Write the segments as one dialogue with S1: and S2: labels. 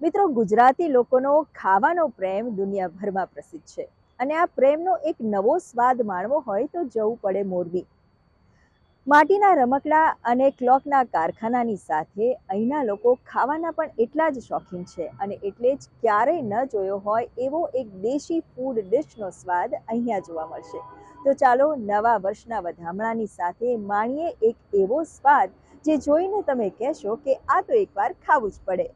S1: મિત્રો, ગુજરાતી લોકોનો ખાવાનો પ્રેમ દુનિયાભરમાં પ્રસિદ્ધ છે અને આ પ્રેમનો એક નવો સ્વાદ માણવો હોય તો જવું પડે મોરબી. માટીના રમકડા અને ક્લોકના કારખાનાની સાથે અહીંના લોકો ખાવાના પણ એટલા જ શોખીન છે અને એટલે જ ક્યારેય ન જોયો હોય એવો એક દેશી ફૂડ ડિશનો સ્વાદ અહીંયા જોવા મળશે. તો ચાલો નવા વર્ષના વધામણાની સાથે માણીએ એક એવો સ્વાદ જે જોઈને તમે કહેશો કે આ તો એકવાર ખાવું જ પડે.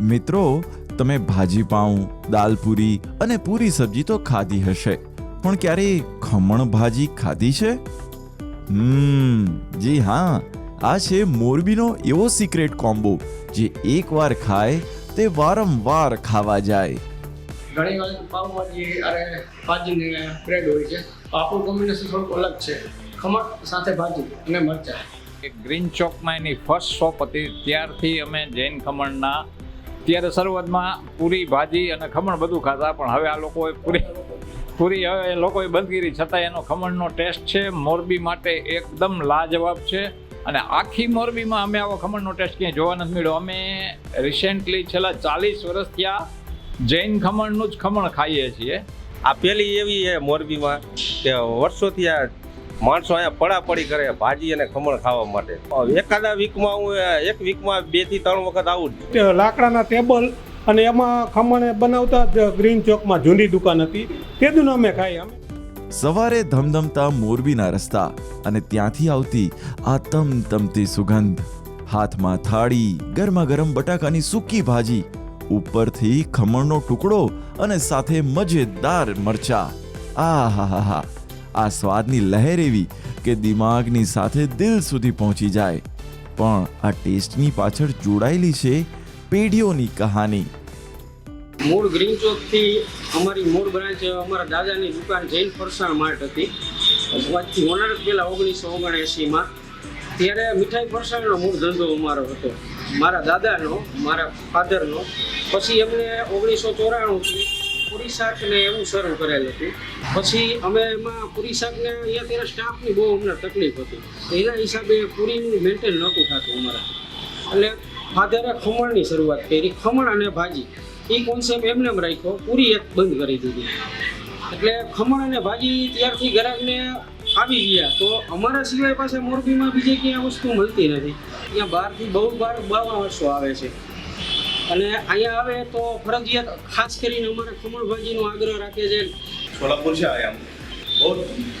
S2: મિત્રો તમે ભાજી પાઉં દાલપુરી અને પૂરી સબ્જી તો ખાધી હશે. પણ ક્યારે ખમણ ભાજી ખાધી છે? હમ જી હા. આ છે મોરબીનો એવો સિક્રેટ કોમ્બો જે એકવાર ખાય તે વારંવાર ખાવા જાય.
S3: ઘણી વાર પાવભાજી અરે ભાજી ને બ્રેડ હોય છે આપણું કોમ્બિનેશન થોડુંક અલગ છે. ખમણ સાથે ભાજી અને મરચાં.
S4: ગ્રીન ચોકમાં એની ફર્સ્ટ શોપ હતી. ત્યારથી અમે જૈન ખમણના ત્યારે શરૂઆતમાં પૂરી ભાજી અને ખમણ બધું ખાતા પણ હવે આ લોકોએ પૂરી પૂરી હવે એ લોકોએ બંધ કરી છતાં એનો ખમણનો ટેસ્ટ છે, મોરબી માટે એકદમ લાજવાબ છે. અને આખી મોરબીમાં અમે આવો ખમણનો ટેસ્ટ ક્યાંય જોવા નથી મળ્યો. અમે રિસેન્ટલી છેલ્લા ચાલીસ વર્ષથી આ જૈન ખમણનું જ ખમણ ખાઈએ છીએ.
S5: આ પેલી એવી મોરબીમાં કે વર્ષોથી આ માણસો અહીંયા પડાપડી કરે ભાજી અને ખમણ ખાવા માટે. એકાદા વીકમાં હું એક વીકમાં બેથી ત્રણ વખત આવું
S6: લાકડાના ટેબલ અને એમાં ખમણ બનાવતા જ ગ્રીન ચોકમાં જૂની દુકાન હતી. તે દિન અમે ખાઈ અમે.
S2: સવારે ધમધમતા મોરબીના રસ્તા અને ત્યાંથી આવતી આ તમતમતી સુગંધ. હાથમાં થાળી ગરમા ગરમ બટાકાની સૂકી ભાજી ઉપરથી ખમણનો ટુકડો અને સાથે મજેદાર મરચા. આ હા હા હા આ સ્વાદની લહેર એવી કે દિમાગની સાથે દિલ સુધી પહોંચી જાય. પણ આ ટેસ્ટની પાછળ જોડાયેલી છે પેઢીઓની કહાની.
S3: મૂળ ગ્રીન ચોકથી અમારી મૂળ બ્રાન્ચ, અમારા દાદાની દુકાન જૈન ફરસાણ માર્ટ હતી. આજથી ઓનર પહેલાં ઓગણીસો ઓગણએંસીમાં ત્યારે મીઠાઈ ફરસાણનો મૂળ ધંધો અમારો હતો. મારા દાદાનો, મારા ફાધરનો. પછી એમને ઓગણીસો ચોરાણુંથી પૂરી શાક ને એવું શરૂ કરેલ હતું. પછી અમે એમાં પૂરી શાકને અહીંયા ત્યારે સ્ટાફની બહુ અમને તકલીફ હતી. તો એના હિસાબે પૂરીનું મેન્ટેન નહોતું થતું અમારા. એટલે ફાધરે ખમણની શરૂઆત કરી, ખમણ અને ભાજી. એ કોન્સેપ્ટ એમને એમ રાખ્યો, પૂરી એક બંધ કરી દીધી. એટલે ખમણ અને ભાજી ત્યારથી ગ્રાહકને આવી ગયા. તો અમારા સિવાય પાસે મોરબીમાં બીજે ક્યાંય વસ્તુ મળતી નથી. ત્યાં બહારથી બહુ બાર બાવા વર્ષો આવે છે. અને અહીંયા આવે તો ફરજિયાત ખાસ કરીને અમારે ખમણ ભાજીનો આગ્રહ રાખે છે
S7: सोलापुर से आया हूँ बहुत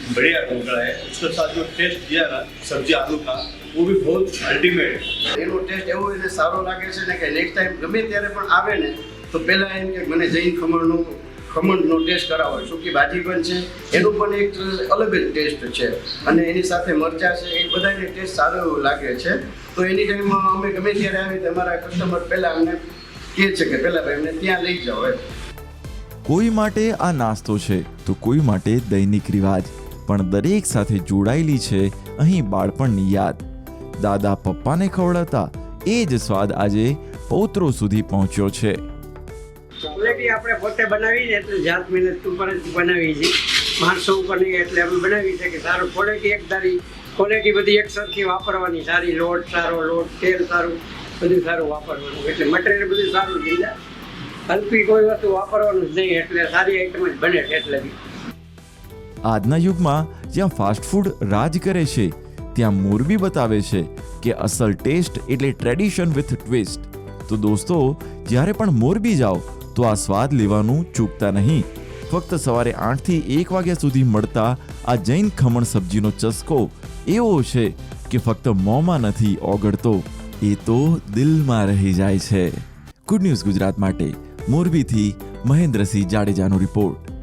S7: बढ़िया ढोकला है उसके साथ जो टेस्ट दिया ना सब्जी आलू का वो भी बहुत अल्टीमेट
S8: એનો ટેસ્ટ એવો એને સારો લાગે છે ને કે નેક્સ્ટ ટાઈમ ગમે ત્યારે પણ આવે ને તો પહેલાં એમ કે મને જૈન ખમણનું ખમણનો ટેસ્ટ કરાવો સૂકી ભાજી પણ છે? એનું પણ એક અલગ જ ટેસ્ટ છે. અને એની સાથે મરચાં છે, એ બધાને ટેસ્ટ સારો એવો લાગે છે. તો એની ટાઈમમાં અમે ગમે ત્યારે આવી અમારા કસ્ટમર પહેલાં અમને કહે છે કે, પહેલાં ભાઈ, અમને ત્યાં લઈ જાઓ એમ.
S2: કોઈ માટે આ નાસ્તો છે, તો કોઈ માટે દૈનિક રિવાજ. પણ દરેક સાથે જોડાયેલી છે અહીં બાળપણની યાદ. દાદા પપ્પાને ખવડાતા એ જ સ્વાદ આજે પૌત્રો સુધી પહોંચ્યો છે.
S9: ચોકલેટી આપણે પોતે બનાવી છે, એટલે જાત મહેનત ઉપર જ બનાવી છે માણસો ઉપર નહીં એટલે આપણે બનાવી છે કે સારું ક્વોલિટી એક સારી ક્વોલિટી બધી એક સરખી વાપરવાની. સારી લોટ, સારો લોટ, તેલ સારું, બધું સારું વાપરવાનું. એટલે મટીરિયલ બધું સારું થઈ જાય. હલકી કોઈ વસ્તુ વાપરવાનું નહીં, એટલે સારી આઈટમ જ બને એટલે બી.
S2: આજના યુગમાં જ્યાં ફાસ્ટ ફૂડ રાજ કરે છે, ત્યાં મોરબી બતાવે છે કે અસલ ટેસ્ટ એટલે ટ્રેડિશન વિથ ટ્વિસ્ટ તો દોસ્તો, જ્યારે પણ મોરબી જાઓ તો આ સ્વાદ લેવાનું ચૂકતા નહીં. ફક્ત સવારે આઠથી એક વાગ્યા સુધી મળતા આ જૈન ખમણ સબ્જીનો ચસ્કો એવો છે કે ફક્ત મોંમાં નથી ઓગળતો. એ તો દિલમાં રહી જાય છે. ગુડ ન્યૂઝ ગુજરાત માટે મોરબીથી મહેન્દ્રસિંહ જાડેજાનો રિપોર્ટ